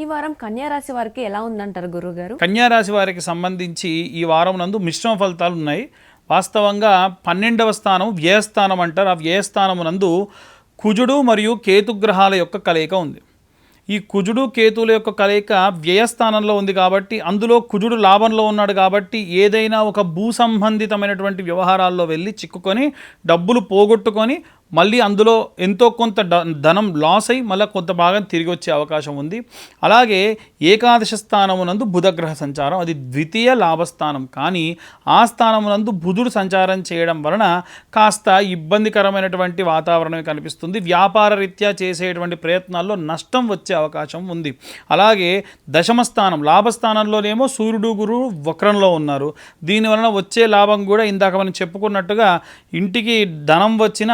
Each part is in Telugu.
ఈ వారం కన్యారాశి వారికి ఎలా ఉందంటారు గురుగారు కన్యా కన్యారాశి వారికి సంబంధించి ఈ వారం నందు మిశ్రమ ఫలితాలు ఉన్నాయి. వాస్తవంగా పన్నెండవ స్థానం వ్యయస్థానం అంటారు. ఆ వ్యయస్థానం నందు కుజుడు మరియు కేతుగ్రహాల యొక్క కలయిక ఉంది. ఈ కుజుడు కేతువుల యొక్క కలయిక వ్యయస్థానంలో ఉంది కాబట్టి అందులో కుజుడు లాభంలో ఉన్నాడు కాబట్టి ఏదైనా ఒక భూ సంబంధితమైనటువంటి వ్యవహారాల్లో వెళ్ళి చిక్కుకొని డబ్బులు పోగొట్టుకొని మళ్ళీ అందులో ఎంతో కొంత డ- ధనం లాస్ అయి మళ్ళీ కొంత భాగం తిరిగి వచ్చే అవకాశం ఉంది. అలాగే ఏకాదశ స్థానమునందు బుధగ్రహ సంచారం అది ద్వితీయ లాభస్థానం. కానీ ఆ స్థానమునందు బుధుడు సంచారం చేయడం వలన కాస్త ఇబ్బందికరమైనటువంటి వాతావరణమే కనిపిస్తుంది. వ్యాపార రీత్యా చేసేటువంటి ప్రయత్నాల్లో నష్టం వచ్చే అవకాశం ఉంది. అలాగే దశమ స్థానం లాభస్థానంలోనేమో సూర్యుడు గురువు వక్రంలో ఉన్నారు. దీని వలన వచ్చే లాభం కూడా ఇందాక మనం చెప్పుకున్నట్టుగా ఇంటికి ధనం వచ్చిన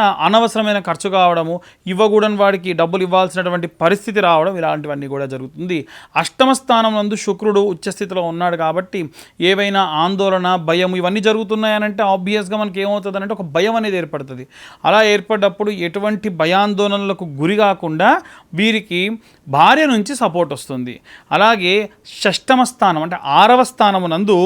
అనవసరమైన ఖర్చు కావడము ఇవ్వకూడని వాడికి డబ్బులు ఇవ్వాల్సినటువంటి పరిస్థితి రావడం ఇలాంటివన్నీ కూడా జరుగుతుంది. అష్టమ స్థానం నందు శుక్రుడు ఉచ్చస్థితిలో ఉన్నాడు కాబట్టి ఏవైనా ఆందోళన భయం ఇవన్నీ జరుగుతున్నాయనంటే ఆబ్వియస్గా మనకి ఏమవుతుంది అంటే ఒక భయం అనేది ఏర్పడుతుంది. అలా ఏర్పడ్డప్పుడు ఎటువంటి భయాందోళనలకు గురి కాకుండా వీరికి భార్య నుంచి సపోర్ట్ వస్తుంది. అలాగే షష్టమ స్థానం అంటే ఆరవ స్థానము నందు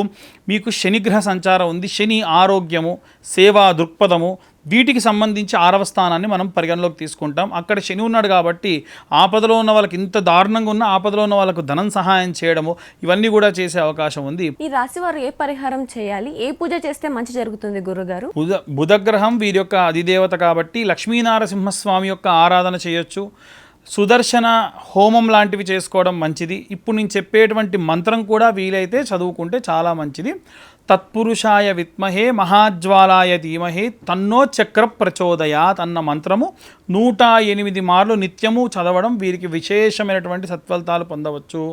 మీకు శనిగ్రహ సంచారం ఉంది. శని ఆరోగ్యము సేవా దృక్పథము వీటికి సంబంధించి ఆరవ స్థానాన్ని మనం పరిగణలోకి తీసుకుంటాం. అక్కడ శని ఉన్నాడు కాబట్టి ఆపదలో ఉన్న వాళ్ళకి ఇంత దారుణంగా ఉన్న ఆపదలో ఉన్న వాళ్ళకు ధనం సహాయం చేయడము ఇవన్నీ కూడా చేసే అవకాశం ఉంది. ఈ రాశి వారు ఏ పరిహారం చేయాలి? ఏ పూజ చేస్తే మంచి జరుగుతుంది గురుగారు? బుధ బుధగ్రహం వీరి యొక్క అధిదేవత కాబట్టి లక్ష్మీనారసింహస్వామి యొక్క ఆరాధన చేయొచ్చు. సుదర్శన హోమం లాంటివి చేసుకోవడం మంచిది. ఇప్పుడు నేను చెప్పేటువంటి మంత్రం కూడా వీలైతే చదువుకుంటే చాలా మంచిది. తత్పురుషాయ విత్మహే మహాజ్వాలాయ ధీమహే తన్నో చక్ర ప్రచోదయాత్ అన్న మంత్రము నూట ఎనిమిది మార్లు నిత్యము చదవడం వీరికి విశేషమైనటువంటి సత్ఫలితాలు పొందవచ్చు.